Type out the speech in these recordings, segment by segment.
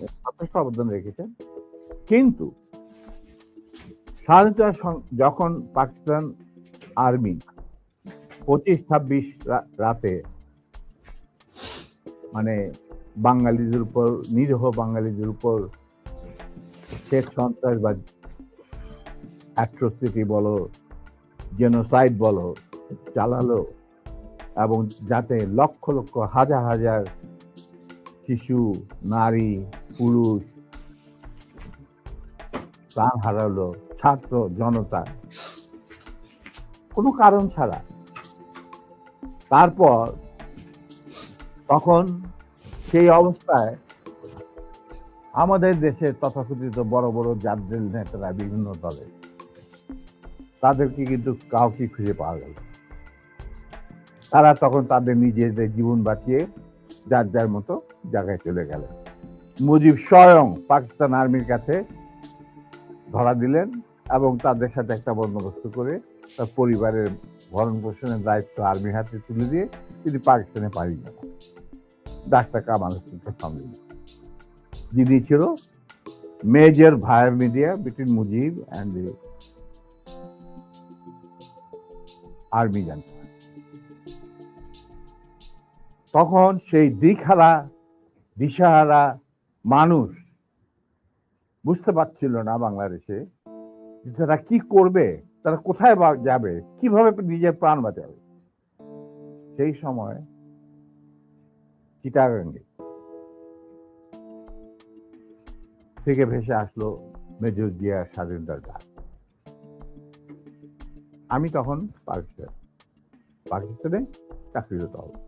যথেষ্ট অবদান রেখেছেন। কিন্তু যখন পাকিস্তান আর্মি পঁচিশ ছাব্বিশ রাতে মানে বাঙালিদের উপর, নিরীহ বাঙালিদের উপর শেষ সন্ত্রাসবাদ, অ্যাট্রোসিটি বলো, জেনোসাইড বলো, চালালো এবং যাতে লক্ষ লক্ষ হাজার হাজার শিশু, নারী, পুরুষ, প্রাণ হারালো, ছাত্র জনতা। কোনো কারণ ছাড়া। তারপর তখন সেই অবস্থায় আমাদের দেশের তথাকথিত বড় বড় জাতীয় নেতারা বিভিন্ন দলে, তাদেরকে কিন্তু কাউকে খুঁজে পাওয়া গেল তারা তখন তাদের নিজেদের জীবন বাঁচিয়ে যার যার মতো জায়গায় চলে গেলেন। মুজিব স্বয়ং পাকিস্তান আর্মির কাছে ধরা দিলেন এবং তাদের সাথে একটা বন্দোবস্ত করে তার পরিবারের ভরণ পোষণের দায়িত্ব আর্মির হাতে তুলে দিয়ে তিনি পাকিস্তানে পাড়ি গেলেন ডাক্তার কামাল হোসেনকে সামনে। যিনি ছিল major via media between Mujib and army জানতে তখন সেই দিকহারা দিশাহারা মানুষ বুঝতে পারছিল না বাংলাদেশে তারা কি করবে, তারা কোথায় যাবে, কীভাবে নিজের প্রাণ বাঁচাবে। সেই সময় চিটাগাঙ্গে থেকে ভেসে আসলো মেজর জিয়া স্বাধীনতার গান আমি তখন পাকিস্তান, পাকিস্তানে চাকরিরত অবস্থা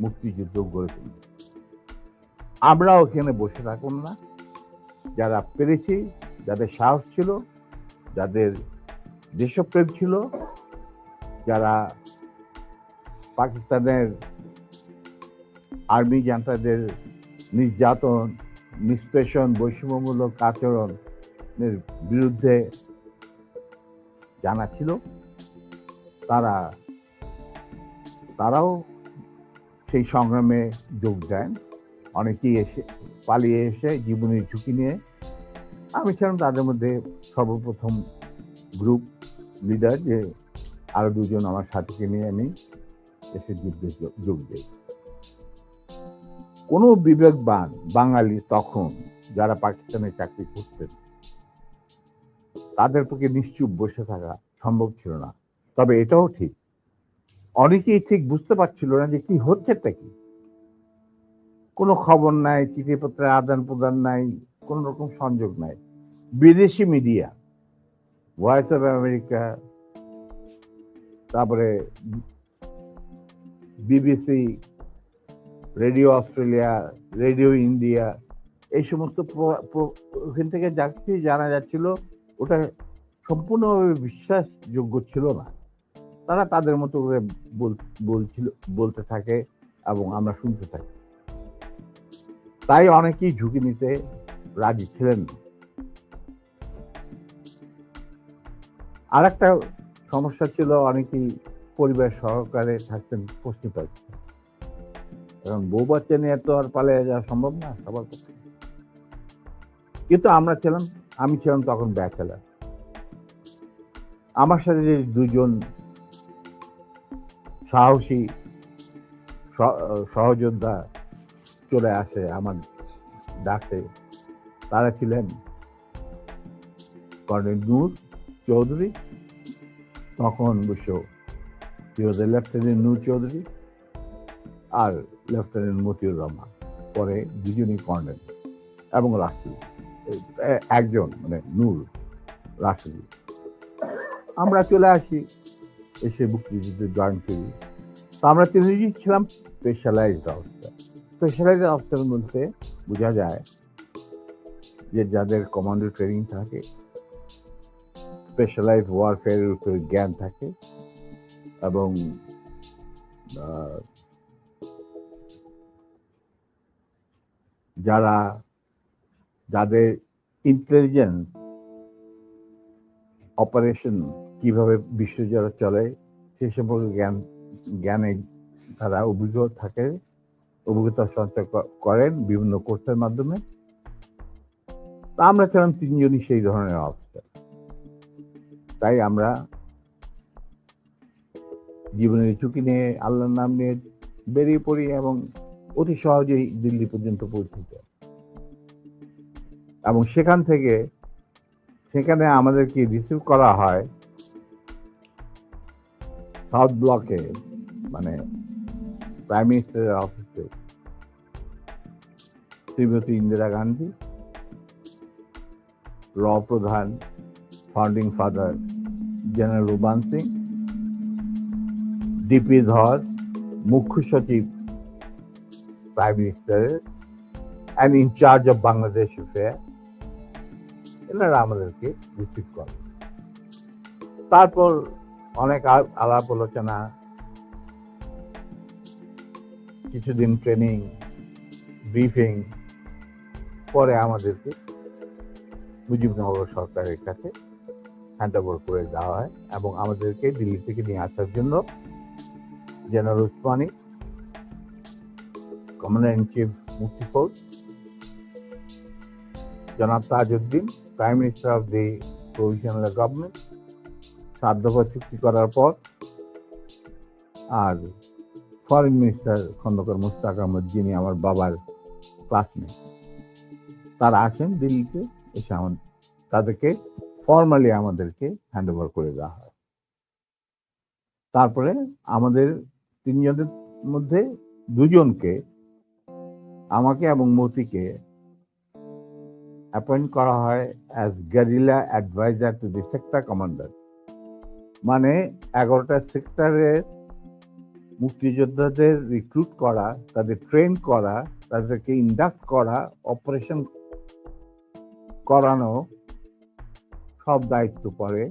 মুক্তিযুদ্ধ গড়ে তুলবে। আমরাও এখানে বসে থাকুন না। যারা পেরেছি, যাদের সাহস ছিল, যাদের দেশপ্রেম ছিল, যারা পাকিস্তানের আর্মি জান্তাদের নির্যাতন, নিষ্পেষণ, বৈষম্যমূলক আচরণের বিরুদ্ধে জানা ছিল, তারা, তারাও সেই সংগ্রামে যোগ দেন। অনেকেই এসে পালিয়ে এসে জীবনের ঝুঁকি নিয়ে। আমি ছিলাম তাদের মধ্যে সর্বপ্রথম গ্রুপ লিডার যে আরও দুজন আমার সাথীকে নিয়ে আমি এসে যুদ্ধে যোগ- দিই। কোনো বিবেকবান বাঙালি তখন যারা পাকিস্তানে চাকরি করতেন, তাদের পক্ষে নিশ্চুপ বসে থাকা সম্ভব ছিল না। তবে এটাও ঠিক অনেকেই ঠিক বুঝতে পারছিল না যে কি হচ্ছেটা কি। কোনো খবর নাই চিঠিপত্রের আদান প্রদান নাই, কোন রকম সংযোগ নাই। বিদেশি মিডিয়া ভয়েস অফ আমেরিকা তারপরে BBC radio Australia radio India এই সমস্ত ওখান থেকে যা কিছু জানা যাচ্ছিল, ওটা সম্পূর্ণভাবে বিশ্বাসযোগ্য ছিল না। তারা তাদের মতো করে বলছিল, বলতে থাকে এবং আমরা শুনতে থাকি। তাই অনেকেই ঝুঁকি নিতে রাজি ছিলেন না। আর একটা সমস্যা ছিল, অনেকেই পরিবার সহকারে থাকতেন পশ্চিম পাকিস্তান কারণ বউ বাচ্চা নিয়ে তো আর পালিয়ে যাওয়া সম্ভব না, সবার পক্ষে। কিন্তু আমরা ছিলাম, আমি ছিলাম তখন ব্যাচেলার। আমার সাথে যে দুজন সাহসী সহযোদ্ধা চলে আসে আমার ডাকে। তারা ছিলেন কর্নেল নূর চৌধুরী, তখন অবশ্য লেফটেন্যান্ট নূর চৌধুরী আর লেফটেন্যান্ট মতিউর রহমান, পরে দুজনই কর্নেল এবং রাষ্ট্রপতি এ- একজন মানে নূর রাষ্ট্রপতি আমরা চলে আসি এসে মুক্তিযুদ্ধে জয়েন করি আমরা তিনজনই ছিলাম স্পেশালাইজড অবস্থা স্পেশালাইজড অবস্থার মধ্যে বোঝা যায় যে যাদের কমান্ডো ট্রেনিং থাকে স্পেশালাইজ ওয়ারফেয়ারের উপরে জ্ঞান থাকে এবং যারা, যাদের ইন্টেলিজেন্স অপারেশন কীভাবে বিশ্বজোড়া চলে সে সম্পর্কে জ্ঞান জ্ঞানে তারা অভিজ্ঞ থাকে, অভিজ্ঞতা সঞ্চয় করেন বিভিন্ন কোর্সের মাধ্যমে। আমরা ছিলাম তিনজনই সেই ধরনের অবস্থা। তাই আমরা জীবনের ঝুঁকি নিয়ে, আল্লাহর নাম নিয়ে বেরিয়ে পড়ি এবং অতি সহজেই দিল্লি পর্যন্ত পৌঁছে যায় এবং সেখান থেকে, সেখানে আমাদেরকে রিসিভ করা হয় সাউথ ব্লকে মানে প্রাইম মিনিস্টারের অফিসে শ্রীমতী ইন্দিরা গান্ধী, র প্রধান founding father general Ruban Singh DP Dhar মুখ্য সচিব প্রাইম মিনিস্টারের and in charge of Bangladesh affair এনারা আমাদেরকে রিসিভ করে তারপর অনেক আলাপ আলোচনা কিছুদিন ট্রেনিং ব্রিফিং পরে আমাদেরকে মুজিবনগর সরকারের কাছে হ্যান্ড ওভার করে দেওয়া হয় এবং আমাদেরকে দিল্লি থেকে নিয়ে আসার জন্য general Osmani commander in chief Mukti Fauj জনাব Tajuddin prime minister of the provisional government দফা চুক্তি করার পর আর ফরেন মিনিস্টার খন্দকার মুস্তাক আহমদ, যিনি আমার বাবার ক্লাসমেট তারা আসেন দিল্লিতে, এসে আমার, তাদেরকে ফর্মালি আমাদেরকে হ্যান্ড ওভার করে দেওয়া হয়। তারপরে আমাদের তিনজনের মধ্যে দুজনকে আমাকে এবং মতিকে অ্যাপয়েন্ট করা হয় as guerrilla adviser to the sector commander মানে এগারোটা সেক্টরের মুক্তিযোদ্ধাদের রিক্রুট করা, তাদের ট্রেন করা, তাদেরকে ইন্ডাক্ট করা অপারেশন করানো সব দায়িত্ব পড়ে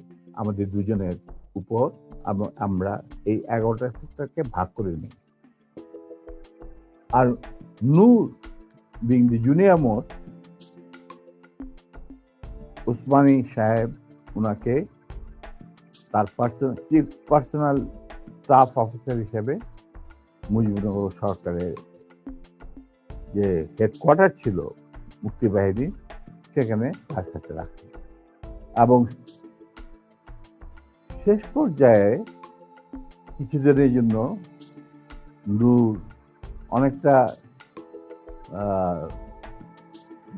আমাদের দুজনের উপর আমরা এই এগারোটা সেক্টরকে ভাগ করে নিই। আর নূর বিং দি জুনিয়র মোট উসমানী সাহেব ওনাকে তার personal chief personal staff officer হিসেবে মুজিবনগর সরকারের যে হেডকোয়ার্টার ছিল মুক্তিবাহিনী সেখানে তার সাথে রাখে। এবং শেষ পর্যায়ে কিছুদিনের জন্য নূর অনেকটা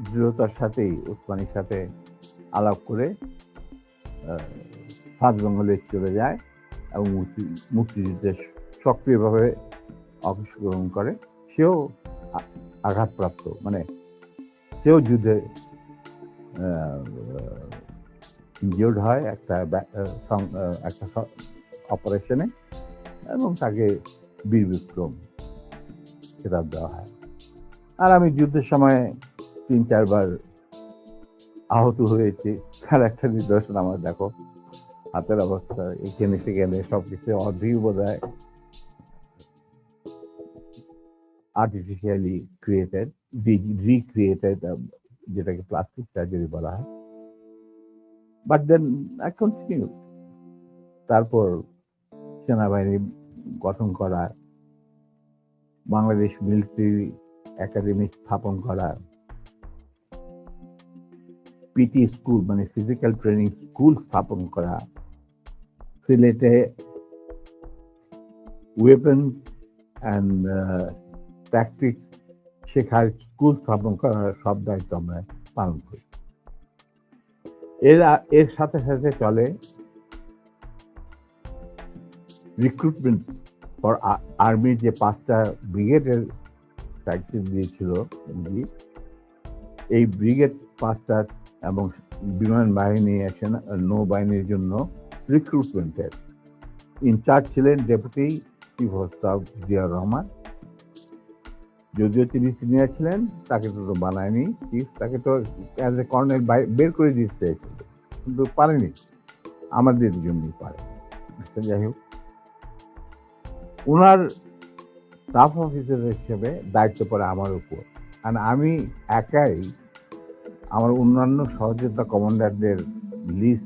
দৃঢ়তার সাথেই, উসমানির সাথে আলাপ করে সাত বেঙ্গলে চলে যায়। এবং মুক্তি মুক্তিযুদ্ধে সক্রিয়ভাবে অংশগ্রহণ করে সেও আঘাতপ্রাপ্ত মানে সেও যুদ্ধে ইনজিওর্ড হয় একটা একটা অপারেশনে এবং তাকে বীর বিক্রম খেতাব দেওয়া হয়। আর আমি যুদ্ধের সময় তিন, চারবার আহত হয়েছি। তার একটা নিদর্শন আমার দেখো। হাতের অবস্থা এখানে সেখানে সবকিছু অর্ধেক বোধ হয় আর্টিফিশিয়ালি ক্রিয়েটেড রিক্রিয়েটেড যেটাকে প্লাস্টিক সার্জারি বলা হয়। বাট দেন আই কন্টিনিউ তারপর সেনাবাহিনী গঠন করা, বাংলাদেশ মিলিটারি একাডেমি স্থাপন করা পিটি স্কুল মানে ফিজিক্যাল ট্রেনিং স্কুল স্থাপন করা সিলেটে ওয়েপন অ্যান্ড ট্যাকটিক শেখার স্কুল স্থাপন করার সব দায়িত্ব আমরা পালন করি। এর এর সাথে সাথে চলে রিক্রুটমেন্ট ফর আর্মির যে পাঁচটা ব্রিগেডের দায়িত্ব দিয়েছিল এই ব্রিগেড পাঁচটা এবং বিমান বাহিনী সেনা নৌবাহিনীর জন্য রিক্রুটমেন্টের ইনচার্জ ছিলেন deputy chief of staff Ziaur Rahman. যদিও তিনি সিনিয়র ছিলেন তাকে তো বানায়নি। চিফ তাকে তো অ্যাজ এ কর্নেল বের করে দিতে কিন্তু পারেনি। আমাদের জন্যই পারে। আচ্ছা, যাই হোক। ওনার স্টাফ অফিসার হিসেবে দায়িত্ব পড়ে আমার উপর। আর আমি একাই আমার অন্যান্য সহযোদ্ধা কমান্ডারদের লিস্ট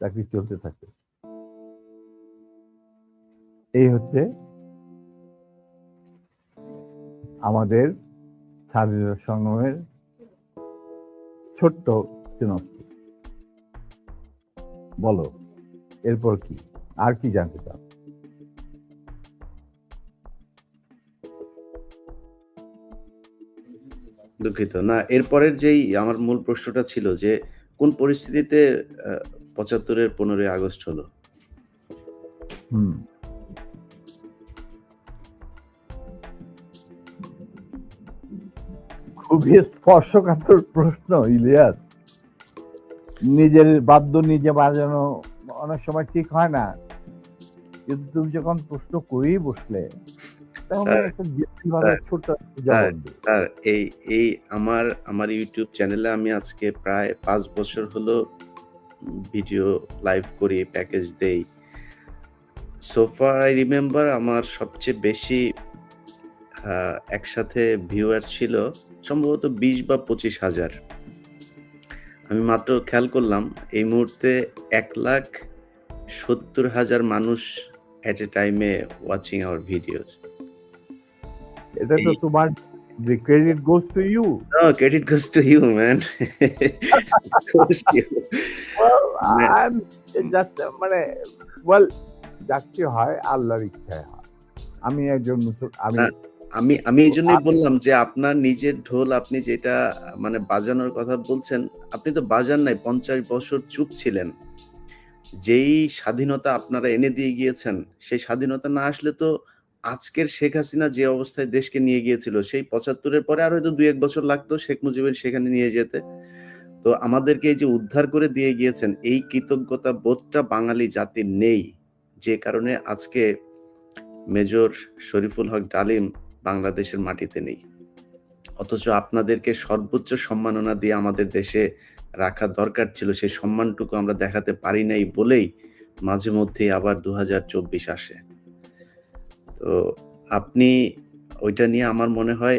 চাকরি চলতে থাকে। এই হচ্ছে আমাদের স্বাধীনতা সংগ্রামের ছোট্ট সিনপসিস বলো, এরপর কি? আর কি জানতে চাও? দুঃখিত। না, এরপরের যেই আমার মূল প্রশ্নটা ছিল যে, কোন পরিস্থিতিতে পঁচাত্তরের পনেরোই আগস্ট হলো। হুম। খুবই স্পর্শকাতর প্রশ্ন ইলিয়াস। নিজের বাদ্য নিজে বাজানো অনেক সময় ঠিক হয় না। কিন্তু তুমি যখন প্রশ্ন করেই বসলে। স্যার এই এই আমার আমার ইউটিউব চ্যানেলে আমি আজকে প্রায় পাঁচ বছর হলো ভিডিও লাইভ করি প্যাকেজ দেই সোফার আই রিমেম্বার আমার সবচেয়ে বেশি একসাথে ভিউয়ার ছিল সম্ভবত বিশ বা পঁচিশ হাজার আমি মাত্র খেয়াল করলাম এই মুহূর্তে এক লাখ সত্তর হাজার মানুষ এট এ টাইমে ওয়াচিং আওয়ার ভিডিওস এটা তো তোমার the credit goes to you No, credit goes to you, man. goes to you. মানে- just মানে যাচ্ছে হয় আল্লাহর ইচ্ছায় হয়। আমি একজন আমি আমি আমি এই জন্যই বললাম যে আপনার নিজের ঢোল আপনি যেটা মানে বাজানোর কথা বলছেন আপনি তো বাজান নাই পঞ্চাশ বছর চুপ ছিলেন। যেই স্বাধীনতা আপনারা এনে দিয়ে গিয়েছেন সেই স্বাধীনতা না আসলে তো আজকের শেখ হাসিনা যে অবস্থায় দেশকে নিয়ে গিয়েছিল সেই পঁচাত্তরের পরে আর হয়তো দুই এক বছর লাগতো শেখ মুজিবের সেখানে নিয়ে যেতে। তো আমাদেরকে এই যে উদ্ধার করে দিয়ে গিয়েছেন, এই কৃতজ্ঞতা বোধটা বাঙালি জাতির নেই। যে কারণে আজকে মেজর শরীফুল হক ডালিম বাংলাদেশের মাটিতে নেই। অথচ আপনাদেরকে সর্বোচ্চ সম্মাননা দিয়ে আমাদের দেশে রাখা দরকার ছিল, সেই সম্মানটুকু আমরা দেখাতে পারি নাই বলেই মাঝে মধ্যেই আবার দু হাজার চব্বিশ আসে। তো আপনি ওইটা নিয়ে আমার মনে হয়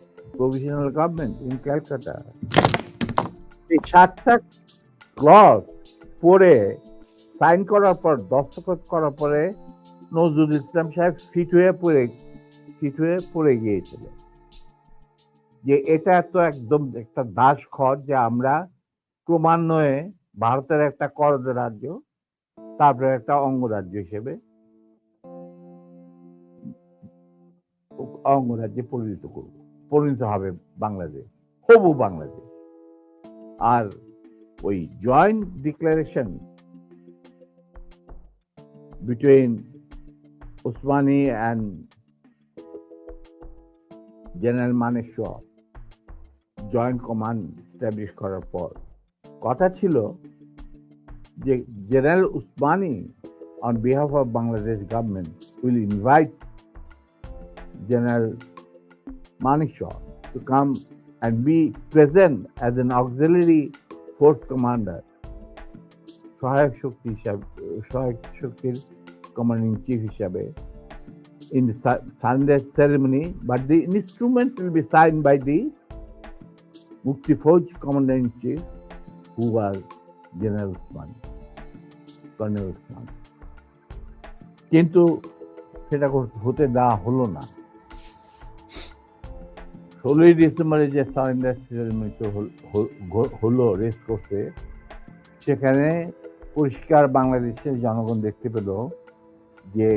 provisional government in Calcutta এই সাতটা ক্লজ পড়ে সাইন করার পর, দস্তখত করার পরে নজরুল ইসলাম সাহেব ফিট হয়ে পড়ে ফিট হয়ে পড়ে গিয়েছিল। যে এটা তো একদম একটা দাস খর যে আমরা ক্রমান্বয়ে ভারতের একটা করদ রাজ্য, তারপরে একটা অঙ্গরাজ্য হিসেবে অঙ্গরাজ্যে পরিণত করব। পরিণত হবে বাংলাদেশ, হবু বাংলাদেশ। আর ওই joint declaration between Usmani and general Maneshwar joint command establish করার পর, কথা ছিল যে general Osmani on behalf of Bangladesh government will invite General Manikshawar to come and be present as an auxiliary force commander সহায়ক শক্তি হিসাবে সহায়ক শক্তির কমান্ডিং চিফ হিসাবে in the surrender ceremony, but the instrument will be signed by the Mukti Fauj commander in chief, who was General Usman, Colonel Usman. কিন্তু সেটা হতে দেওয়া হলো না ষোলোই ডিসেম্বরে যে সারেন্ডার সেরেমনি হলো রেস করতে, সেখানে পরিষ্কার বাংলাদেশের জনগণ দেখতে পেল যে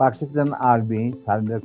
পাকিস্তান আর্মি সারেন্ডার